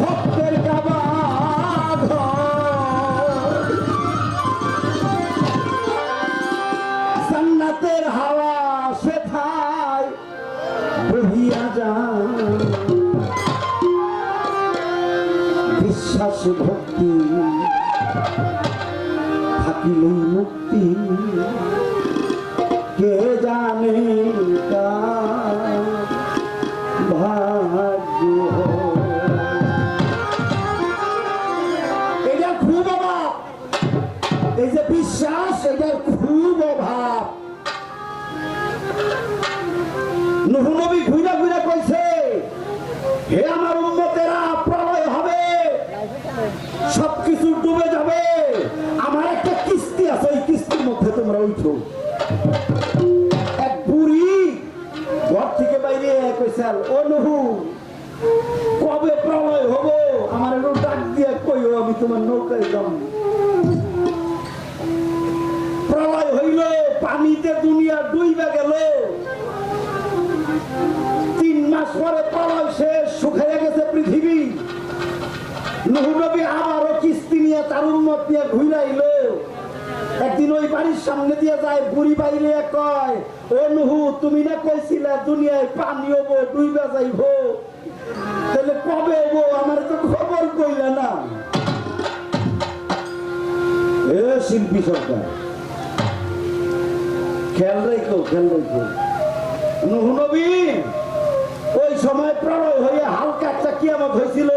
ভক্তের কাবা হে আমার উন্মতেরা প্রলয় হবে। সবকিছু ডুবে যাবে। আমার একটা কিস্তি আছে, ওই কিস্তির মধ্যে তোমরা উঠো। এক বুড়ি ঘর থেকে বাইরে কইসাল ও নুহু কবে প্রলয় হব? আমার একটু ডাক দিয়ে কইও, আমি তোমার নৌকায় যাম প্রলয় হইল, পানিতে দুনিয়া ডুইবে গেল। তিন মাস পরে প্রলয় শেষ শুকাইয়া গেছে পৃথিবী নুহু নবী আবারও কিস্তি নিয়ে তার উন্মত নিয়ে ঘুরাইল। একদিন ওই বাড়ির সামনে দিয়ে যায়, বুড়ি বাইরে কয়, ও নুহু, তুমি না কইছিলে দুনিয়ায় পানি হব ডুইবা যাইব? তাহলে কবে হব আমার তো খবর কইলে না। এ শিল্পী সরকার, খেয়াল রেখো খেয়াল রেখো নুহু নবী, ওই সময় প্রলয় হয়ে হালকা একটা কিয়ামত হয়েছিল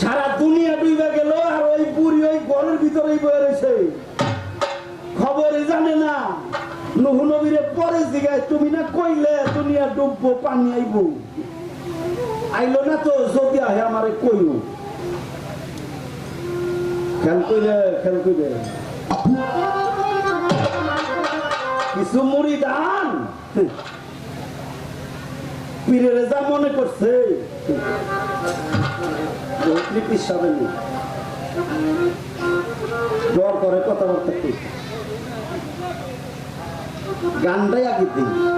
সারা দুনিয়া ডুবে গেল আর ওই বুড়ি ওই ঘরের ভিতরেই বয়ে রয়েছে। খবরই জানে না। নুহু নবীরে পরে জিগায় তুমি না কইলে দুনিয়া ডুববো, পানি আইব। আইলো না তো, যদি আহে আমারে কইও। খেয়াল কইলে খেয়াল কইলে কিছু মুড়ি দান। পীরের যা মনে করছে। পিসাবেন ডর করে কথাবার্তা গানটাই আগে দিই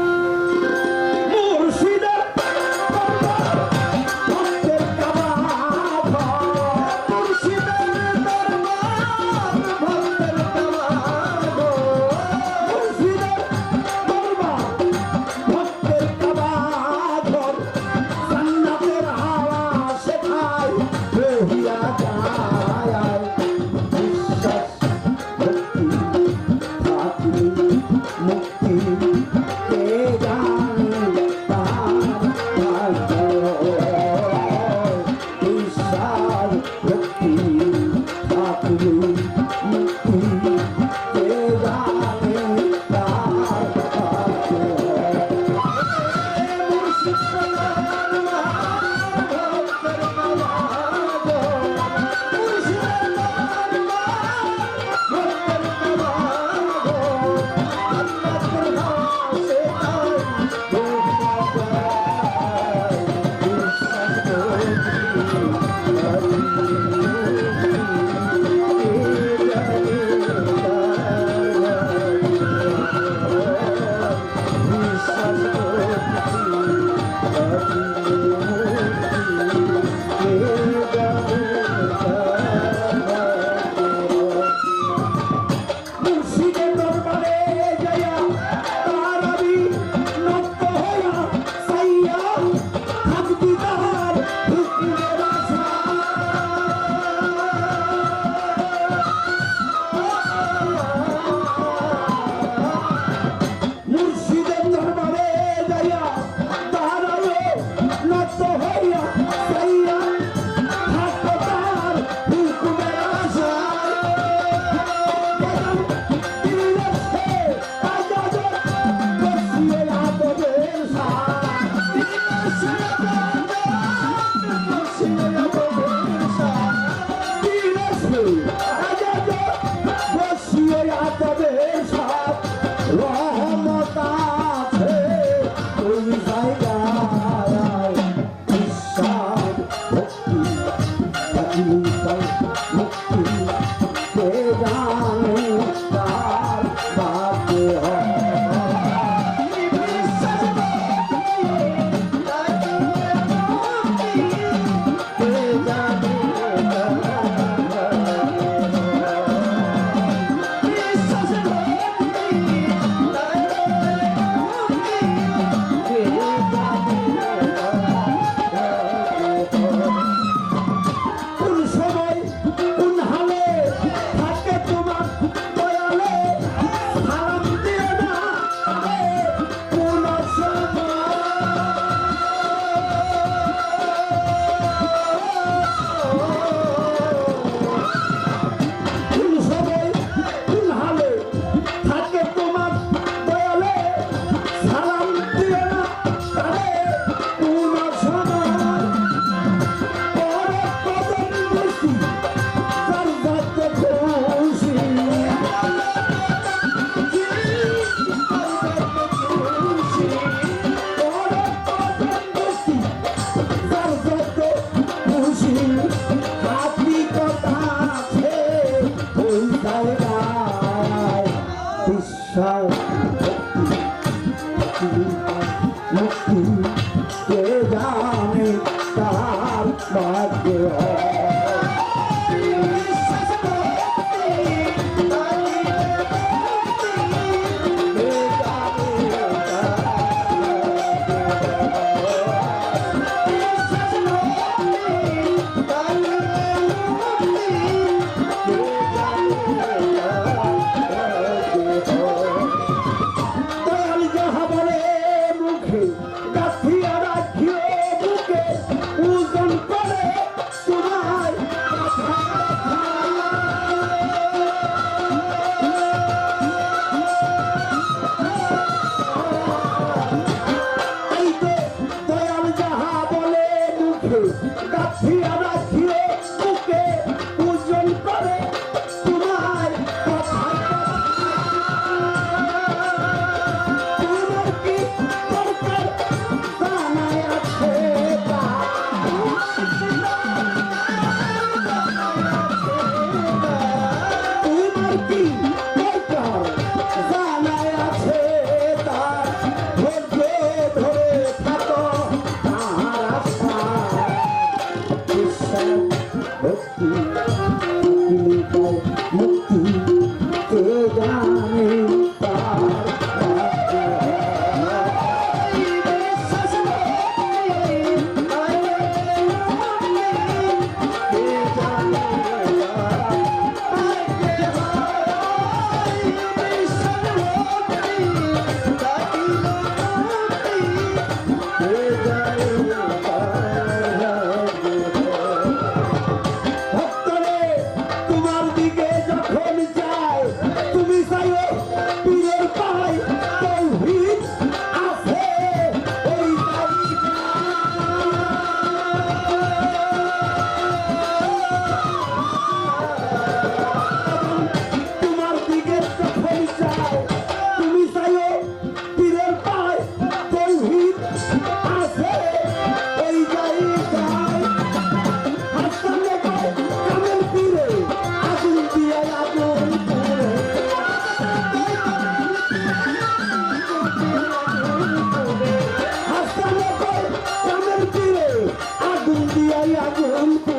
দিয়ে আগুন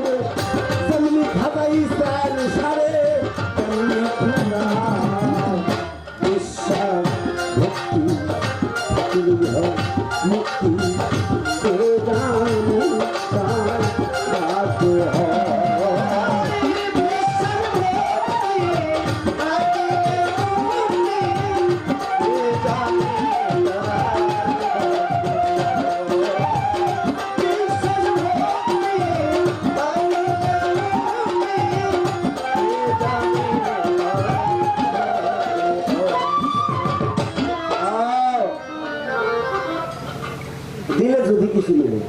দিলে যদি কিছু মিলে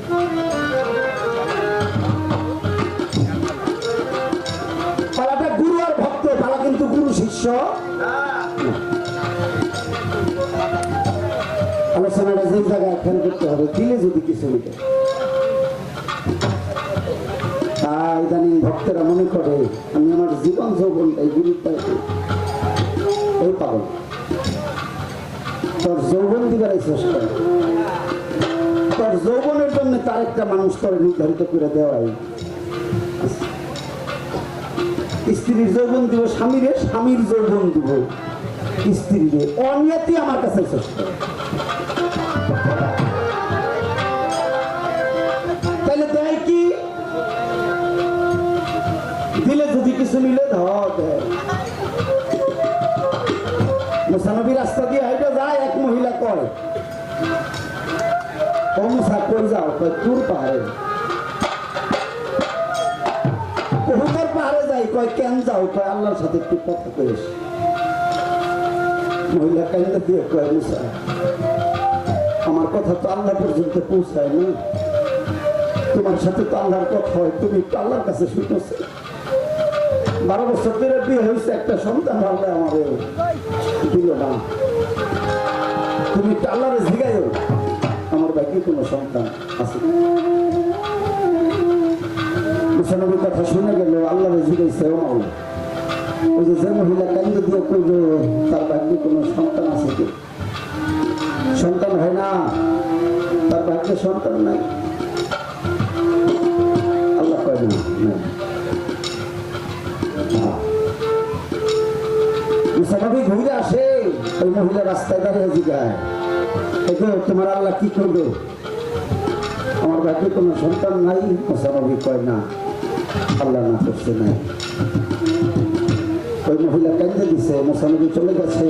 পালাটা গুরু আর ভক্ত, পালা কিন্তু গুরু শিষ্য। জায়গায় খেয়াল করতে হবে, দিলে যদি কিছু ইদানিং ভক্তরা মনে করে, আমি আমার জীবন তোর যৌবন দিবার তোর যৌবনের জন্য তার একটা মানুষ তোর নির্ধারিত করে দেওয়াই। স্ত্রীর যৌবন দিব স্বামীরে, স্বামীর যৌবন দিব স্ত্রীরে। অনিয়তি আমার কাছে চেষ্টা তাহলে রাস্তা দিয়ে হাইটা যায়, এক মহিলা কয় ও মুসা কই যাও কয় তোর পাহাড়ে যাই কয় কেন যাও কয় আল্লাহর সাথে একটু কথা কইস মহিলা কান্দা দিয়ে কয় মুসা আমার কথা তো আল্লাহ পর্যন্ত পৌঁছায় না তোমার সাথে তো আল্লাহর কথা হয় তুমি একটু আল্লাহর কাছে শুনেছো বারো বছর ধরে বিয়ে হয়েছে একটা সন্তান আল্লাহ আমাদের দিল না তুমি একটু আল্লাহরে আমার কোনো সন্তান আছে। মুসানবীর কথা শুনে গেল আল্লাহ জিজ্ঞেস ওই যে যে মহিলা কান্দে দিয়ে করল তার ভাগ্যে কোনো সন্তান আছে কি? সন্তান হয় না। তার ভাগ্যে সন্তান নাই। আল্লাহ কয় না মুসানবী ঘুরে আসে, ওই মহিলা রাস্তায় দাঁড়িয়ে জিজ্ঞায় তোমার আল্লাহ কি করবে? আমার ভাগ্যে কোনো সন্তান নাই, মোসানবী কয় না, আল্লাহ না করছে নাই। ওই মহিলা কেন্দ্রে দিছে, মোসানবী চলে গেছে।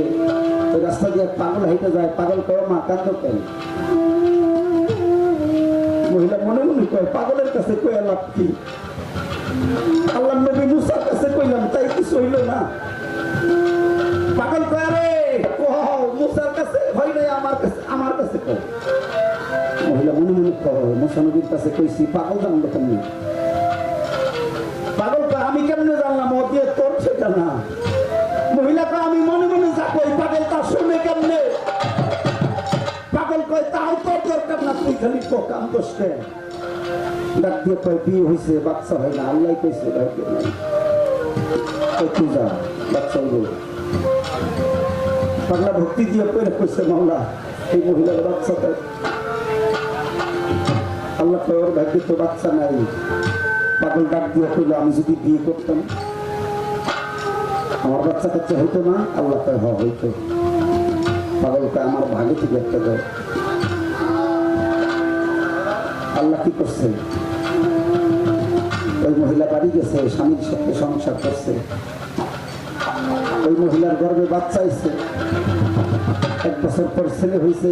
ওই রাস্তা দিয়ে পাগল হেঁটে যায়, পাগল করে মা কান্দ কেন? মহিলা মনে মনে কয়, পাগলের কাছে কয়ে লাভ কি? আল্লাহ নবী মুসার কাছে কইলাম, তাই কিছু হইল না। পাগল কয় রে কও মুসার কাছে নাই, আমার কাছে আমার কাছে কও মহিলা মনে মনে কয় মুসা নবীর কাছে কইছি, পাগল জানলো কেমনি পাগল আমি কেমনে জানলাম? ও দিয়ে তোর সেটা না। মহিলা কয় আমি মনে মনে যা কই পাগল তা শুনে কেমনে? পাগল কয়, তাও তোর দরকার না, তুই খালি তো কাম দোষকে ডাক দিয়ে কয়, বিয়ে হয়েছে বাচ্চা হয় না, আল্লাহ কইছে, ভাই কে নাই? তুই যা, বাচ্চা হইব পাগলা ভক্তি দিয়ে কইরে কইছে, মাওলা, এই মহিলার বাচ্চা আল্লাহ ওর ভাগ্যে তো বাচ্চা নাই। পাগল ডাক দিয়ে কইলো, আমি যদি বিয়ে করতাম, আমার বাচ্চা কাচ্চা হইতো না, আল্লাহ কয় হ হইতো। পাগল কয় আমার ভাগে থেকে একটা দেয়। আল্লাহ কি করছে? ওই মহিলা বাড়ি গেছে, স্বামীর সাথে সংসার করছে। ওই মহিলার গর্বে বাচ্চা আইছে এক বছর পর ছেলে হয়েছে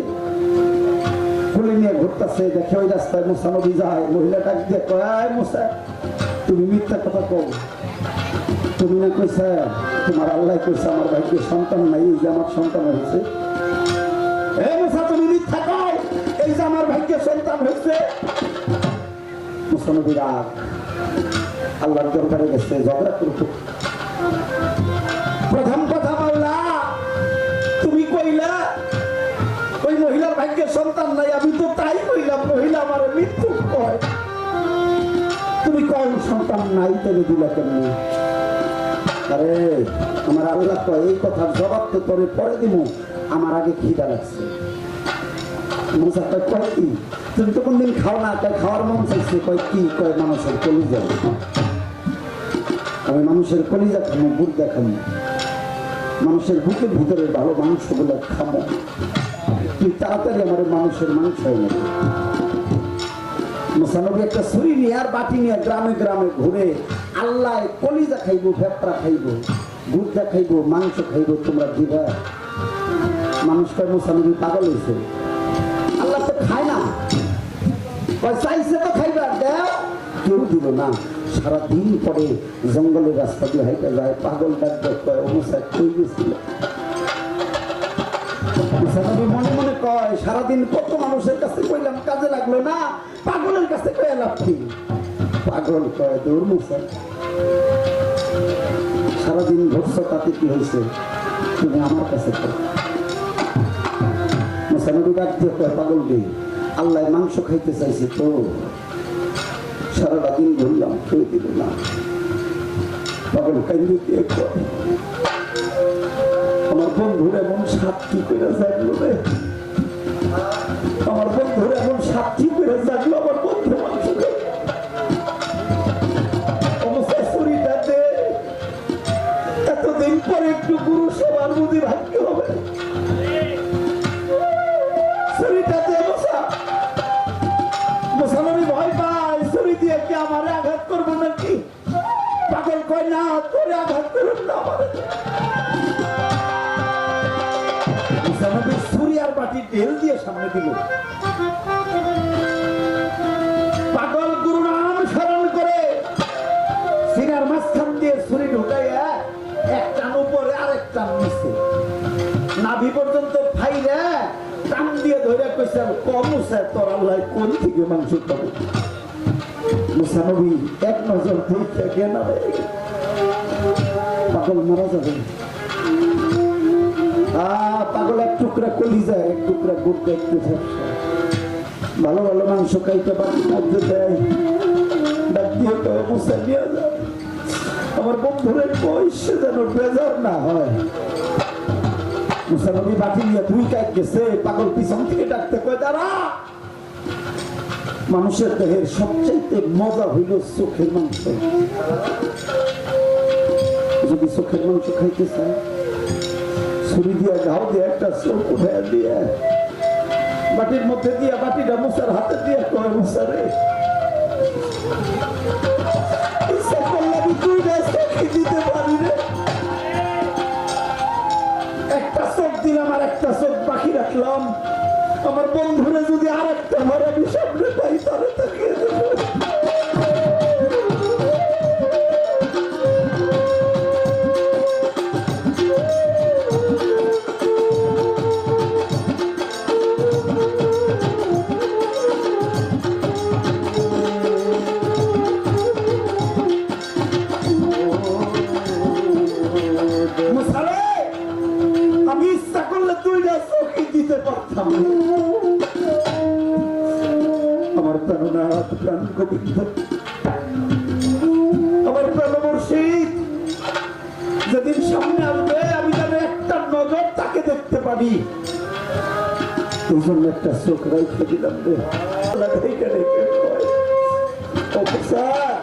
খুলে নিয়ে ঘুরতেছে, দেখে ওই রাস্তায় মুসা নদী যায়। মহিলা ডাক দিয়ে কয় মুসা, তুমি মিথ্যা কথা কও। তুমি না কইছে, তোমার আল্লাহ কইছে, আমার ভাইকে সন্তান নাই, এই যে আমার সন্তান হয়েছে। এ আল্লাহর দরবারে গেছে, ঝগড়া করতে। প্রথম ভাগ্যে সন্তান নাই, আমি তো তাই কইলাম মহিলা আমার মৃত্যু কয়। তুমি কয় সন্তান নাই তেলে দিলা কেমনি? আরে, আমার আল্লাহ কয়, এই কথার জবাব তো তোরে পরে দিব আমার আগে খিদা লাগছে। মুসা কয় কয় কি? তুমি তো কোনদিন খাও না তাই খাওয়ার মন চাইছে, কয় কি, কয় মানুষের কলিজা। আমি মানুষের কলিজা খামো বুক দেখামো। মানুষের বুকের ভিতরে ভালো মানুষগুলো খামো। তুই তাড়াতাড়ি আমার মানুষের এনে দে। মুসানবী একটা ছুরি নিয়ে আর বাটি নিয়ে গ্রামে গ্রামে ঘুরে আল্লাহ কলিজা খাইবো ভেপরা খাইবো গুড়া খাইবো, মাংস খাইবো, তোমরা দিবা। মানুষ মুসানবী পাগল হয়েছে আল্লাহ তো খায় না। চাইছে তো কেউ দিল না। সারাদিন পরে জঙ্গলের রাস্তা দিয়ে হাইটা যায়, পাগল ডাক দেয় কয় অবস্থা গেছিল? কয় সারাদিন কত মানুষের কাছে কইলাম, কাজে লাগল না? পাগলের কাছে কয়ে লাভ কি? পাগল কয় দৌড় মুসা সারাদিন ঘটছ তাতে কি হয়েছে তুমি আমার কাছে মুসানবী ডাক দিয়ে কয়, পাগল দি আল্লাহ মাংস খাইতে চাইছে তো। সারাটা দিন ঘুরলাম খেয়ে দিল না? পাগল কান্দি দিয়ে কয়, আমার বন্ধুর এমন সাক্ষী করে জাগলো রে। না না দিল। পাগল গুরু নাম স্মরণ করে সিনার মাঝখান দিয়ে ছুরি ঢুকাইয়া এক টান উপরে আরেক টান নিচ্ছে নাভি পর্যন্ত ফাইলে টান দিয়ে ধরে কইছে, কম তোর আল্লাহ কোন থেকে মাংস পাবো? মুসানবী এক নজর দেখে হয়ে গেল। পাগল, মারা যাবে। পাগল, এক টুকরা কলি যায় এক টুকরা গুড় একটু ঝাপসা। ভালো ভালো মাংস খাইতে পারি মধ্যে দেয়। ডাক দিয়ে মুসা। আমার বন্ধুরের বয়সে যেন বেজার না হয়। মুসানবী বাটি নিয়ে দুই কাজ গেছে, পাগল পিছন থেকে ডাকতে কয়, দাঁড়া! মানুষের দেহের সবচাইতে মজা হইল চোখের মাংস। যদি চোখের মাংস খাইতে চায়, ছুরি দিয়ে ঘাও দিয়ে একটা চোখ উঠে দিয়ে বাটির মধ্যে দিয়ে বাটিটা মুসার হাতে দিয়ে কয় মুসারে ইচ্ছা করলে আমি দুইটা চোখই দিতে পারি রে? একটা চোখ দিলাম আর একটা চোখ বাকি রাখলাম। আমার বন্ধুরে যদি আর একটা আমার আমি সামনে পাই তাকিয়ে আমার প্রাণনাথ প্রাণ গোবিন্দ। আমার প্রাণ মুর্শিদ, যেদিন সামনে আসবে, আমি যেন একটা নজর তাকে দেখতে পারি। এই জন্য একটা চোখ রাইখে দিলাম রে। রেখে অফিসার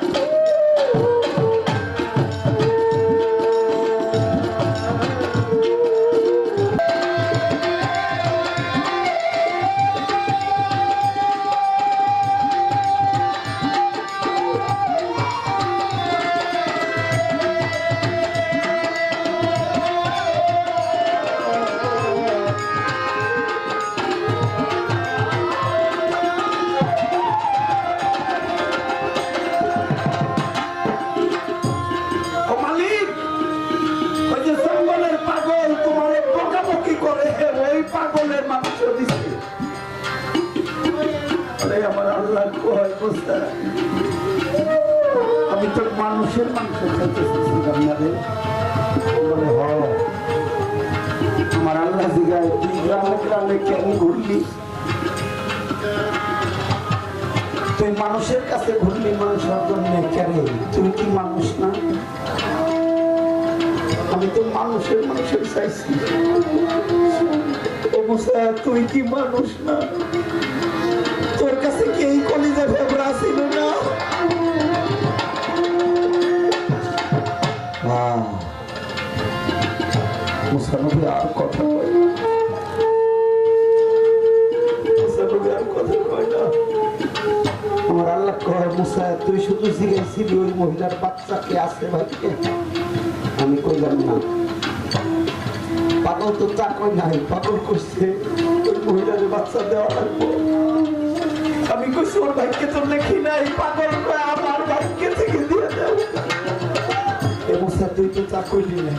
মানুষের মাংস খাইতে চেয়েছিলাম না রে বলে হ আল্লাহ জিগায়, তুই গ্রামে গ্রামে কেন ঘুরলি? তুই মানুষের কাছে ঘুরলি, মানুষের জন্য কেন? তুই কি মানুষ না? আমি তো মানুষের মানুষের চাইছি। তুই কি মানুষ না? তোর কাছে কি কলিজা মুসা নবী আর কথা কয় আর কথা কয় না। আমার আল্লাহ কয়, মুসা, তুই শুধু জিজ্ঞাসিলি ওই মহিলার বাচ্চাকে আছে ভাইকে আমি কইলাম, না। পাগল তো তা কই নাই, পাগল করছে ওই মহিলার বাচ্চা দেওয়া লাগবো আমি কইছি ওর ভাইকে তো লেখি নাই, পাগল কয়, আমার ভাইকে থেকে দিয়ে দাও। এ মুসা, তুই তো তা কইলি না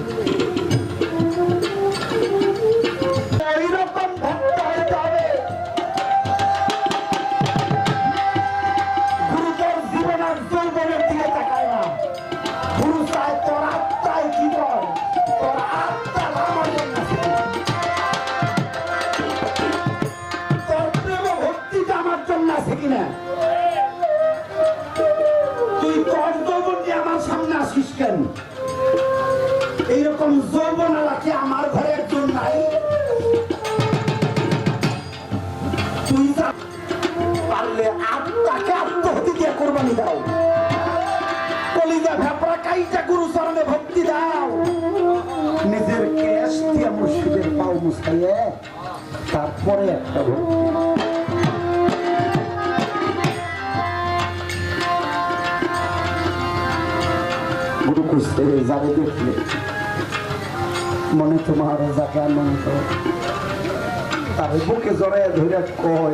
গুরু খুঁজতে দেখলে। মনে তোমার যাকে আনন্দ তার বুকে জড়াইয়া ধরে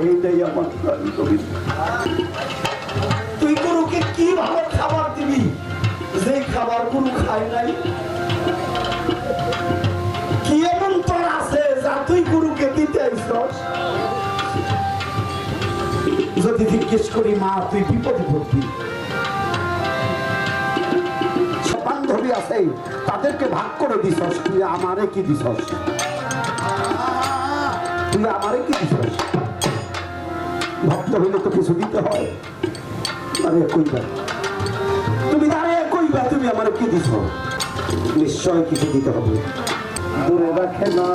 এইটাই আমার তুই গরুকে কি ভালো খাবার দিবি? যে খাবার গরু খায় নাই। কি এমন তোর আছে যা তুই গরুকে দিতে আইসস যদি জিজ্ঞেস করি, মা, তুই বিপদে পড়বি? বান্ধবী আছে তাদেরকে ভাগ করে দিছস। তুই আমারে কি দিছস? তুই আমারে কি দিছস? ভক্ত হইলে তো কিছু দিতে হয়। আরে কইবা তুমি দাঁড়িয়ে কইবা তুমি আমার কি দিছ? নিশ্চয় কিছু দিতে হবে। দূরে রাখে না।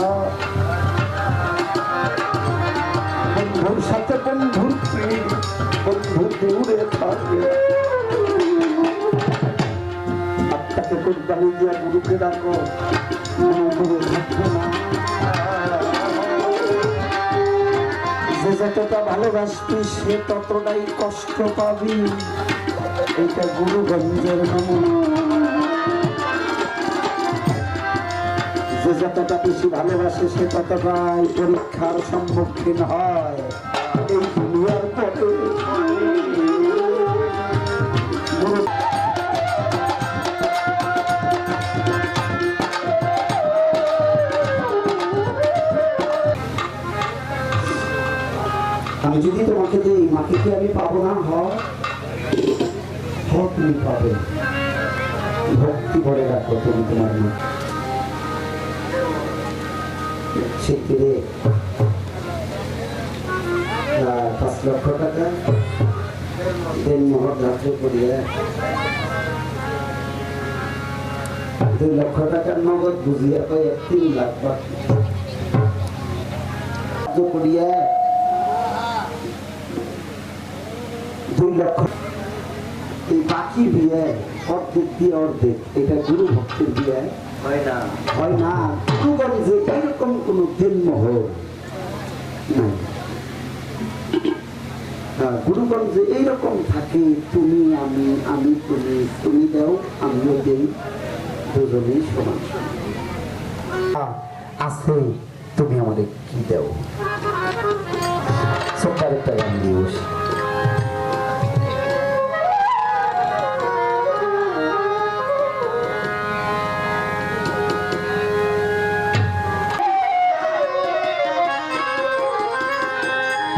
বন্ধুর সাথে বন্ধুর বন্ধু দূরে থাকে। দাঁড়িয়ে গিয়া গুরুকে ডাকো যে যতটা ভালোবাসবি সে ততটাই কষ্ট পাবি। এটা গুরুগঞ্জের নমুনা যে যতটা বেশি ভালোবাসে সে ততটাই পরীক্ষার সম্মুখীন হয়। এই হয় হয়। তুমি পাবে। ভক্তি করে রাখো তুমি তোমার পাঁচ লক্ষ টাকা। দেন মোহর ধার্য করিয়া। দুই লক্ষ টাকার নগদ বুঝিয়া তিন লাখ করিয়া দুই লক্ষ। এই বাকি বিয়ে অর্ধেক দিয়ে অর্ধেক। এটা গুরু ভক্তির বিয়ে। হয় না। হয় না। গুরুগঞ্জে এরকম কোন জন্ম নাই। গুরুগঞ্জে এইরকম থাকে তুমি আমি আমি তুমি তুমি দাও আমিও দেই। দুজনেই সমান আছে তুমি আমাদের কি দাও? একটা গান দিও